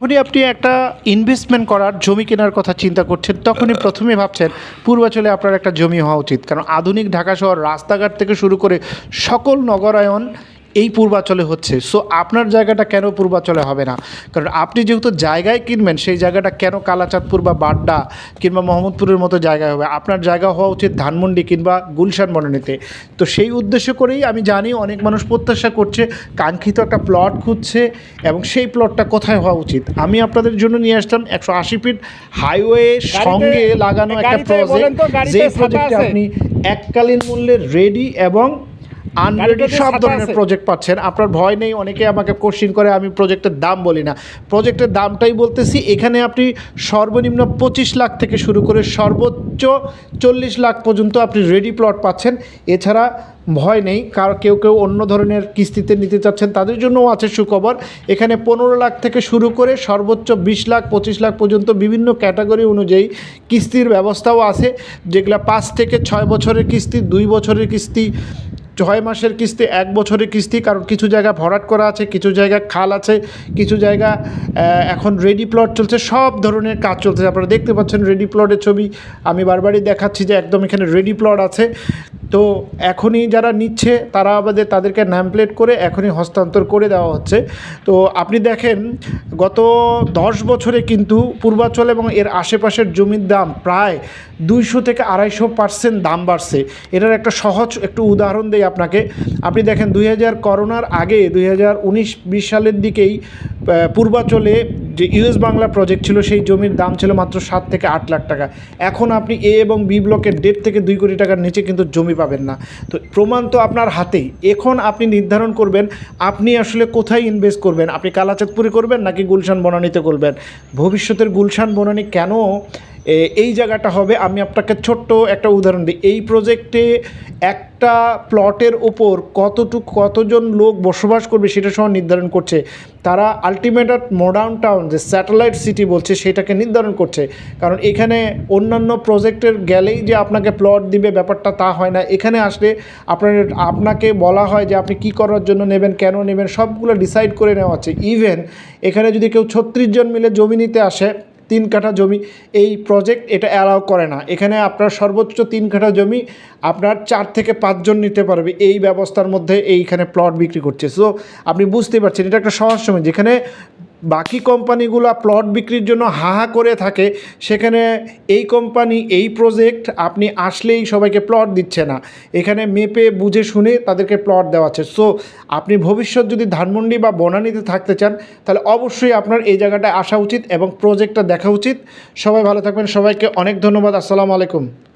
যখনই আপনি একটা ইনভেস্টমেন্ট করার জমি কেনার কথা চিন্তা করছেন তখনই প্রথমে ভাবছেন পূর্বাঞ্চলে আপনার একটা জমি হওয়া উচিত। কারণ আধুনিক ঢাকা শহর রাস্তাঘাট থেকে শুরু করে সকল নগরায়ন এই পূর্বাচলে হচ্ছে। সো আপনার জায়গাটা কেন পূর্বাচলে হবে না? কারণ আপনি যেহেতু জায়গায় কিনবেন সেই জায়গাটা কেন কালাচাঁদপুর বা বাড্ডা কিংবা মোহাম্মদপুরের মতো জায়গায় হবে? আপনার জায়গা হওয়া উচিত ধানমন্ডি কিংবা গুলশান বনানীতে তো সেই উদ্দেশ্য করেই আমি জানি অনেক মানুষ প্রত্যাশা করছে কাঙ্ক্ষিত একটা প্লট খুঁজছে এবং সেই প্লটটা কোথায় হওয়া উচিত? আমি আপনাদের জন্য নিয়ে আসলাম একশো আশি ফিট হাইওয়ে সঙ্গে লাগানো একটা প্রজেক্ট গাড়িতে প্রজেক্টে আপনি এককালীন মূল্যে রেডি এবং আনরেডি সব ধরনের? প্রজেক্ট পাচ্ছেন। আপনার ভয় নেই অনেকে আমাকে কোশ্চিন করে আমি প্রজেক্টের দাম বলি না। প্রজেক্টের দামটাই বলতেছি এখানে আপনি সর্বনিম্ন পঁচিশ লাখ থেকে শুরু করে সর্বোচ্চ চল্লিশ লাখ পর্যন্ত আপনি রেডি প্লট পাচ্ছেন। এছাড়া ভয় নেই কার কেউ কেউ অন্য ধরনের কিস্তিতে নিতে চাচ্ছেন তাদের জন্যও আছে সুখবর। এখানে পনেরো লাখ থেকে শুরু করে সর্বোচ্চ বিশ লাখ পঁচিশ লাখ পর্যন্ত বিভিন্ন ক্যাটাগরি অনুযায়ী কিস্তির ব্যবস্থাও আছে। যেগুলো পাঁচ থেকে ছয় বছরের কিস্তি দুই বছরের কিস্তি ছয় মাসের কিস্তি, এক বছরের কিস্তি, কারণ কিছু জায়গা ভরাট করা আছে, কিছু জায়গা খাল আছে, কিছু জায়গা এখন রেডি প্লট চলছে, সব ধরনের কাজ চলছে। আপনারা দেখতে পাচ্ছেন রেডি প্লটের ছবি। আমি বারবারই দেখাচ্ছি যে একদম এখানে রেডি প্লট আছে। তো এখনই যারা নিচ্ছে, তারা আমাদের, তাদেরকে প্লেট করে এখনই হস্তান্তর করে দেওয়া হচ্ছে। তো আপনি দেখেন, গত দশ বছরে কিন্তু পূর্বাচল এবং এর আশেপাশের জমির দাম প্রায় দুইশো থেকে আড়াইশো পার্সেন্ট দাম বাড়ছে। এটার একটা সহজ একটু উদাহরণ দেই আপনাকে। আপনি দেখেন, দুই হাজার করোনার আগে, দুই হাজার উনিশ, বিশ সালের দিকেই পূর্বাচলে যে ইউএস বাংলা প্রজেক্ট ছিল, সেই জমির দাম ছিল মাত্র সাত থেকে আট লাখ টাকা। এখন আপনি এ এবং বি ব্লকের দেড় থেকে দুই কোটি টাকার নিচে কিন্তু জমি পাবেন না। তো প্রমাণ তো আপনার হাতেই। এখন আপনি নির্ধারণ করবেন, আপনি আসলে কোথায় ইনভেস্ট করবেন? আপনি কালাচাঁদপুরে করবেন নাকি গুলশান বনানীতে করবেন? ভবিষ্যতের গুলশান বনানী কেন এই জায়গাটা হবে? আমি আপনাকে ছোট্ট একটা উদাহরণ দিই। এই প্রজেক্টে একটা প্লটের ওপর কতটুক, কতজন লোক বসবাস করবে সেটা সহ নির্ধারণ করছে। তারা আলটিমেটার মডার্ন টাউন যে স্যাটেলাইট সিটি বলছে সেটাকে নির্ধারণ করছে। কারণ এখানে অন্যান্য প্রজেক্টের গেলেই যে আপনাকে প্লট দিবে, ব্যাপারটা তা হয় না। এখানে আসলে আপনার, আপনাকে বলা হয় যে আপনি কি করার জন্য নেবেন, কেন নেবেন, সবগুলো ডিসাইড করে নেওয়া হচ্ছে ইভেন এখানে যদি কেউ ছত্রিশ জন মিলে জমি নিতে আসে তিন কাঠা জমি, এই প্রজেক্ট এটা অ্যালাউ করে না। এখানে আপনার সর্বোচ্চ তিন কাঠা জমি আপনার চার থেকে পাঁচজন নিতে পারবে। এই ব্যবস্থার মধ্যে এইখানে প্লট বিক্রি করছে। সো আপনি বুঝতে পারছেন, এটা একটা সহজ সময়। যেখানে বাকি কোম্পানিগুলো প্লট বিক্রির জন্য হাহা করে থাকে, সেখানে এই কোম্পানি, এই প্রজেক্ট আপনি আসলেই সবাইকে প্লট দিচ্ছে না। এখানে মেপে, বুঝে, শুনে তাদেরকে প্লট দেওয়াচ্ছে সো আপনি ভবিষ্যৎ যদি ধানমন্ডি বা বনানীতে থাকতে চান, তাহলে অবশ্যই আপনার এই জায়গাটায় আসা উচিত এবং প্রজেক্টটা দেখা উচিত। সবাই ভালো থাকবেন। সবাইকে অনেক ধন্যবাদ। আসসালামু আলাইকুম।